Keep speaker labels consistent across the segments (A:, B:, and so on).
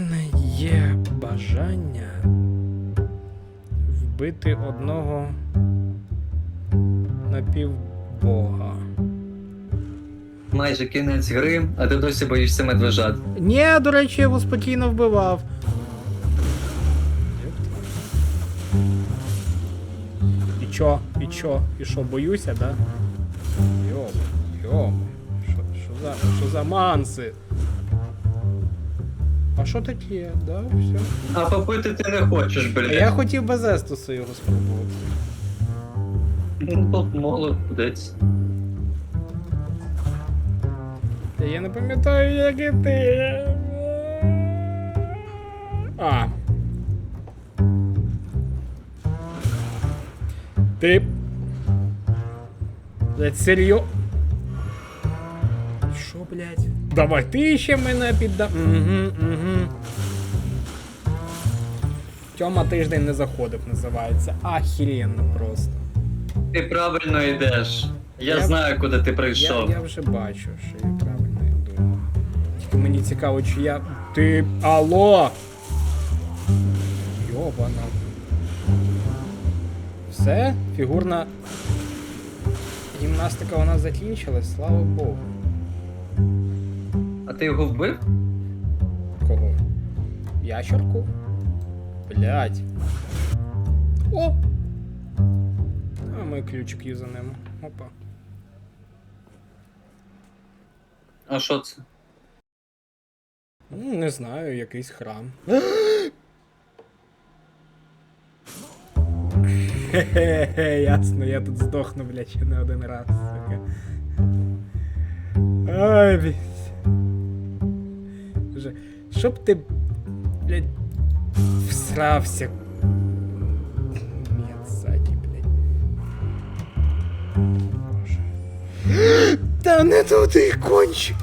A: мене є бажання вбити одного напівбога.
B: Майже кінець гри, а ти досі боїшся медвежат.
A: Ні, до речі, я його спокійно вбивав. І чо? І чо? І що, боюся, да? Йом, йом. Що, що за, що за манси? А що таке? Да, все.
B: А попити ти не хочеш,
A: А я хотів без Естуса його спробувати.
B: Ну, Тут молодець.
A: Та я не пам'ятаю, як і ти. А. Ти. Блять, серйо. Давай, ти ще мене підда. Угу, угу. Тьома тиждень не заходив, називається. Ахіренно просто.
B: Ти правильно йдеш. Я,
A: Я-
B: знаю, куди ти
A: Я,
B: прийшов.
A: я вже бачу, що я правильно йду. Тільки мені цікаво, чи я. Ти. Алло! Йобана. Все, фігурна гімнастика у нас закінчилась, слава Богу.
B: А ти його вбив?
A: Кого? Ящерку? Блять. О! А ми ключик юзанемо. Опа.
B: А що це?
A: Ну, не знаю, якийсь храм. Хе-хе-хе, ясно, я тут здохну, блядь, ще не один раз, сука. Ой, блядь. Щоб ти, блядь, всрався. Нет, сзади, блядь. Та не туди кончик.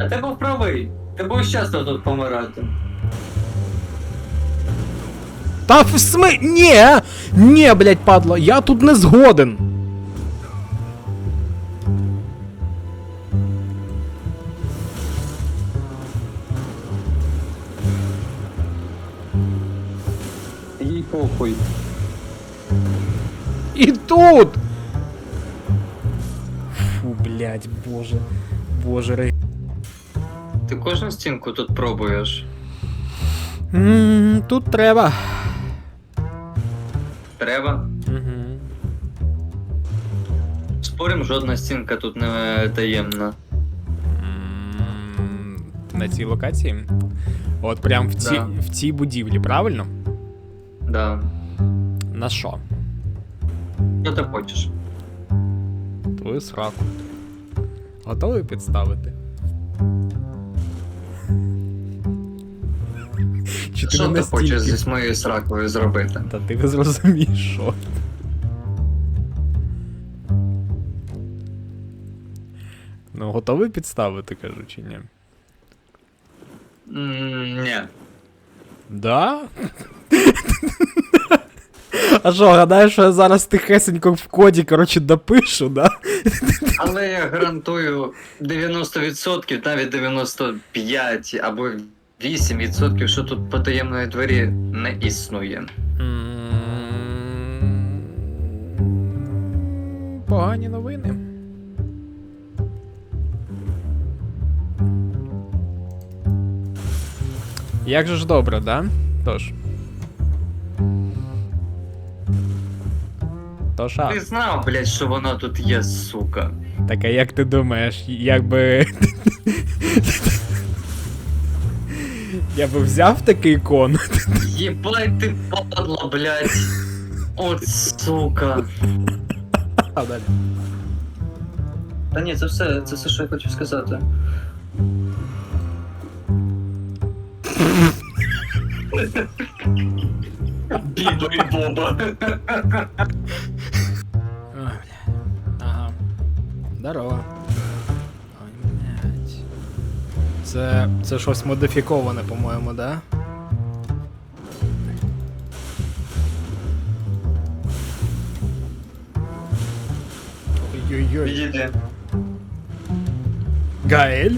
B: А ти був правий. Ти будеш часто тут помирати.
A: Та в сми... Ні! Ні, блядь, падло, я тут не згоден.
B: Похуй.
A: І тут! Фу, блядь, боже. Боже, ре...
B: Ти кожну стінку тут пробуєш.
A: М, Тут треба.
B: Треба.
A: Угу.
B: Спорим, жодна стінка тут не таємна.
A: На цій локації? От прям в цій,
B: Да.
A: в цій будівлі, правильно?
B: Да.
A: На що?
B: Що ти хочеш?
A: Твою сраку. Готовий підставити? Чи ти
B: Що
A: не
B: ти хочеш зі моєю сракою зробити?
A: Та ти не зрозумієш, що. Ну, готовий підставити, кажу, чи ні?
B: М, Ні.
A: Да? А що, гадаєш, що я зараз тихесенько в коді, коротше, допишу, да?
B: Але я гарантую 90%, навіть 95 або 8%, що тут потаємної двері не існує.
A: М, Погані новини. Як же ж добре, да? Тож. Тож, а.
B: Ти знав, блядь, що воно тут є, сука.
A: Так а як ти думаєш, якби. Я би взяв такий кон.
B: Єбать ти падла, блядь. От сука.
A: А далі.
B: Та ні, це все, це все, що я хочу сказати. Бібо і Боба.
A: Здорово. Ой, блядь. Це. це щось модифіковане, по-моєму, да? Ой-ой-ой. Гаель?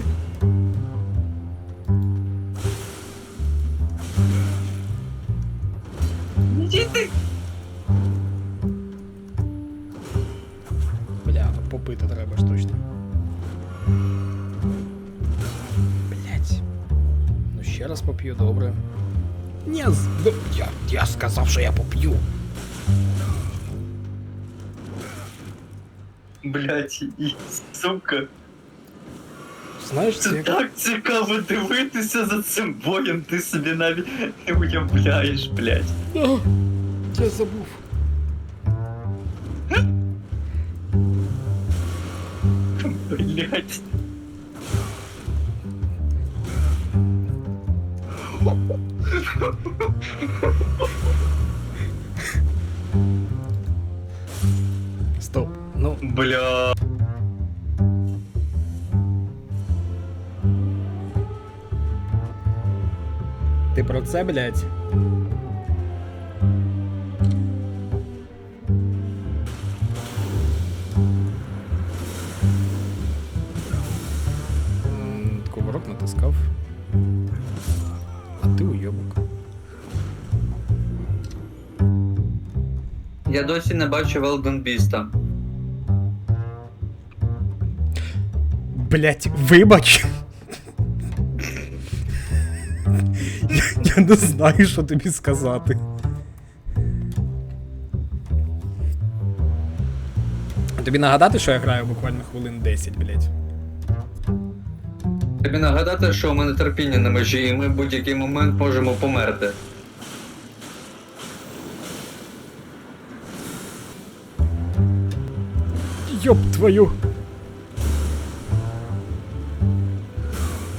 A: поп'ю, добре. Ні, з- ну, я, я сказав, що я поп'ю.
B: Блять, і сука.
A: Знаєш,
B: Це
A: це як...
B: так цікаво дивитися за цим боєм, ти собі навіть не уявляєш, блять.
A: О, я забув.
B: Блять.
A: Стоп. Ну,
B: Бля.
A: ти про це, блять? Ти уйобок.
B: Я досі не бачив Елден Біста.
A: Блять, вибач. я, я не знаю, що тобі сказати. Тобі нагадати, що я граю буквально хвилин 10, блять.
B: Тобі нагадати, що у мене терпіння на межі, і ми в будь-який момент можемо померти.
A: Ёб твою.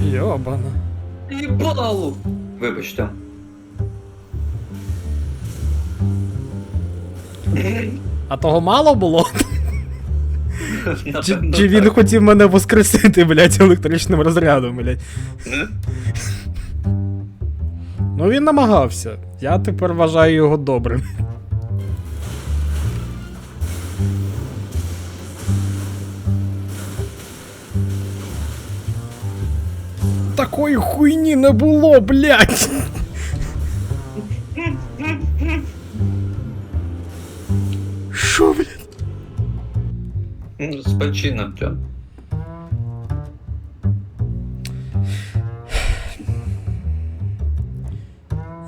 A: Ёбана.
B: Їбалу! Вибачте.
A: А того мало було? Чи, чи він хотів мене воскресити, блять, електричним розрядом, блять. Ну він намагався. Я тепер вважаю його добрим. Такої хуйні не було, блядь.
B: З почином ця.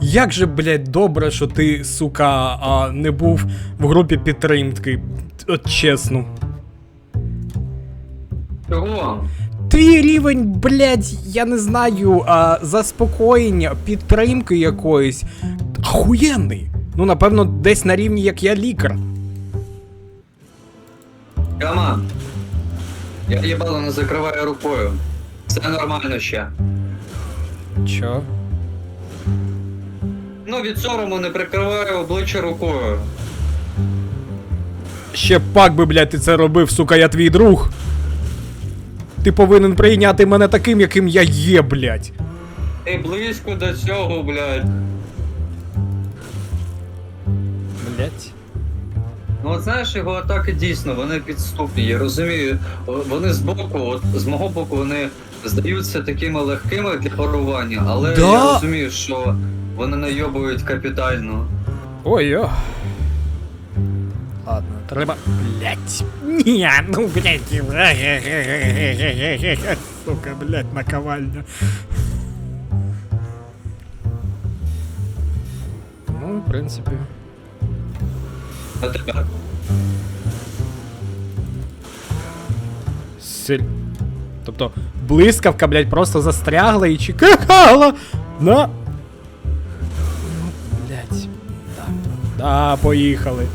A: Як же, блядь, добре, що ти, сука, а, не був в групі підтримки. От чесно.
B: Чого?
A: Твій рівень, блядь, я не знаю, а, заспокоєння, підтримки якоїсь. Охуєнний. Ну, напевно, десь на рівні, як я лікар.
B: Кама. Я їбало не закриваю рукою. Все нормально ще.
A: Чо?
B: Ну, від сорому не прикриваю обличчя рукою.
A: Ще пак би, блядь, ти це робив, сука, я твій друг. Ти повинен прийняти мене таким, яким я є, блядь.
B: Ти близько до цього, блядь.
A: Блядь.
B: Ну от знаєш, його атаки дійсно, вони підступні. Я розумію, вони з боку, от з мого боку, вони здаються такими легкими для парування, але
A: Да.
B: я розумію, що вони найобують капітально.
A: Ой, о. Ладно, треба. Блять. Ні, ну блять. Сука, блять, наковальня. Ну, в принципі.
B: А тепер
A: Силь. Тобто, блискавка, блять, просто застрягла і чекала на. Ну, блять. Да. Да, поїхали.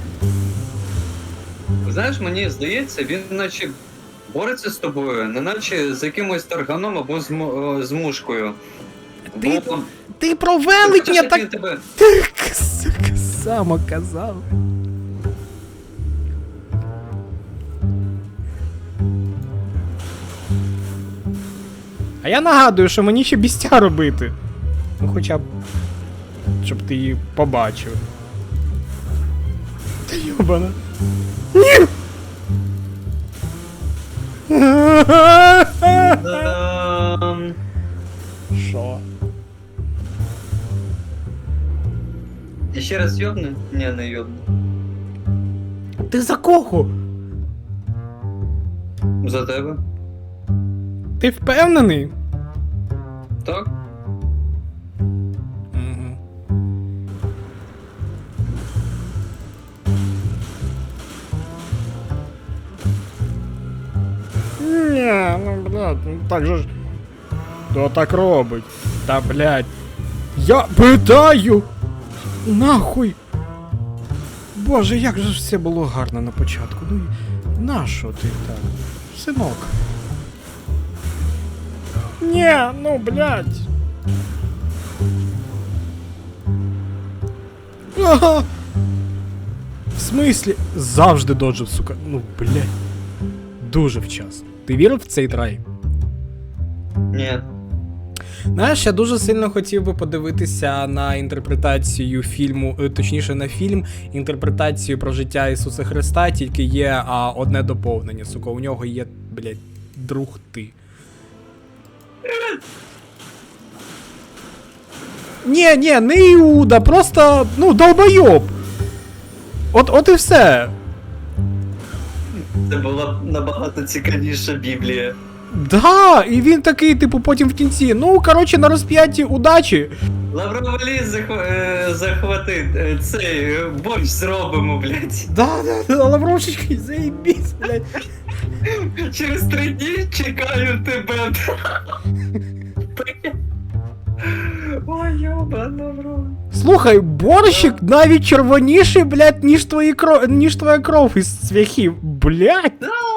B: знаєш, мені здається, він наче бореться з тобою, не наче з якимось тарганом або з, му- е, з мушкою.
A: Ти,
B: Бо-
A: ти про велетня так
B: він тебе.
A: Так, сука, само казав. А я нагадую, що мені ще бістя робити. Ну хоча б. Щоб ти її побачив. Та йобана. Ні!
B: Та-дам!
A: Що?
B: Ще раз йобне? Ні, не йобне.
A: Ти за кого?
B: За тебе.
A: Ти впевнений?
B: Так?
A: Угу. Ні, ну блядь, ну так же ж. Хто так робить? Та блядь. Я питаю! Нахуй! Боже, як же ж все було гарно на початку. Ну нащо ти так? Синок. Ні, ну блядь. Ага. В смислі? Завжди доджив, сука. Ну, блядь. Дуже вчасно. Ти вірив в цей трай?
B: Ні.
A: Знаєш, я дуже сильно хотів би подивитися на інтерпретацію фільму, е, точніше на фільм, інтерпретацію про життя Ісуса Христа, тільки є а, одне доповнення, сука, у нього є, блядь, друг ти. Ні, ні, не Іуда, просто, ну, долбойоб. От, от і все.
B: Це була набагато цікавіша Біблія.
A: Да, і він такий, типу, потім в кінці. Ну, коротше, на розп'ятті удачі.
B: Лавровий захва... е, захватить. е, Цей е, борщ зробимо, блядь.
A: Да, да, да, Лаврошечки, заебись, блядь.
B: Через три дні чекаю тебе. Ой, йобана, бро.
A: Слухай, борщик навіть червоніший, блядь, ніж твої кров, ніж твоя кров із цвяхів. Блядь.
C: Don't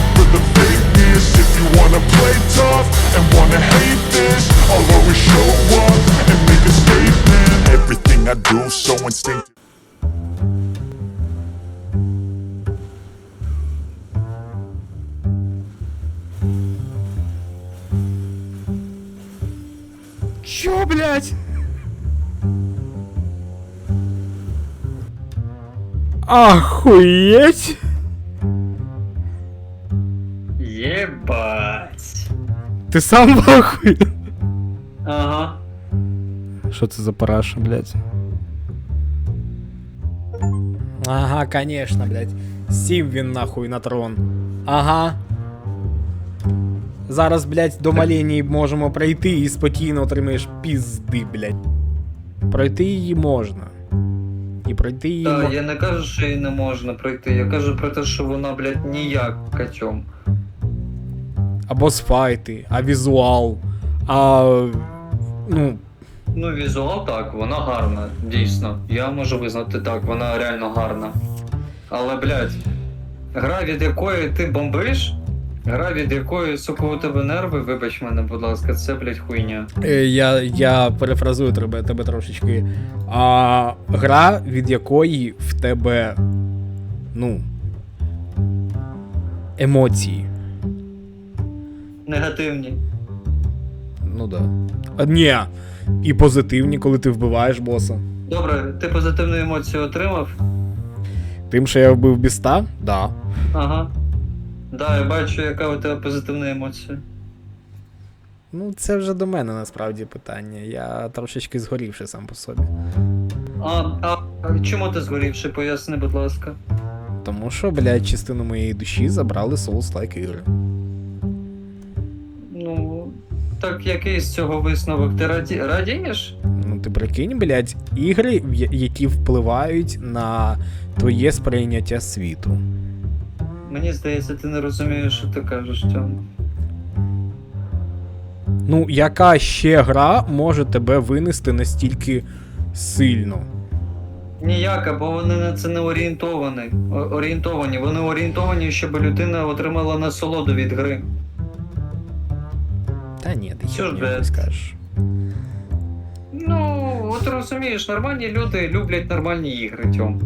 C: for the fakeness. If you wanna play tough and wanna hate this, I'll always show up and make a statement. Everything I do so instinctive.
A: Чо, блядь? Охуеть. Ти сам в ахуї?
B: Ага.
A: Що це за параша, блядь? Ага, конечно, блядь. Сів він нахуй на трон. Ага. Зараз, блядь, до Маленії можемо пройти і спокійно отримаєш пізди, блядь. Пройти її можна. І пройти її.
B: Та,
A: мо-
B: я не кажу, що її не можна пройти. Я кажу про те, що вона, блядь, ніяк катьом.
A: Або з файти, а візуал. А. Ну,
B: Ну, візуал так, вона гарна, дійсно. Я можу визнати так, вона реально гарна. Але, блядь, гра, від якої ти бомбиш, гра, від якої, сука, у тебе нерви, вибач мене, будь ласка, це, блядь, хуйня.
A: Е, Я, я перефразую тебе, тебе трошечки. А, гра, від якої в тебе. Ну. Емоції.
B: Негативні.
A: Ну да. А, ні. І позитивні, коли ти вбиваєш боса.
B: Добре, ти позитивну емоцію отримав?
A: Тим, що я вбив біста? Да.
B: Ага. Да, я бачу, яка у тебе позитивна емоція.
A: Ну, це вже до мене насправді питання. Я трошечки згорівши сам по собі.
B: А, а чому ти згорівши? Поясни, будь ласка.
A: Тому що, блядь, частину моєї душі забрали Souls-like ігри.
B: Так який з цього висновок? Ти раді... радієш?
A: Ну, ти прикинь, блядь, ігри, які впливають на твоє сприйняття світу.
B: Мені здається, ти не розумієш, що ти кажеш цьому.
A: Ну, яка ще гра може тебе винести настільки сильно?
B: Ніяка, бо вони на це не орієнтовані. О- орієнтовані. Вони орієнтовані, щоб людина отримала насолоду від гри.
A: Та ні, ти
B: Що ж,
A: херню
B: блядь?
A: не скажеш.
B: Ну, от розумієш, нормальні люди люблять нормальні ігри, Тьом.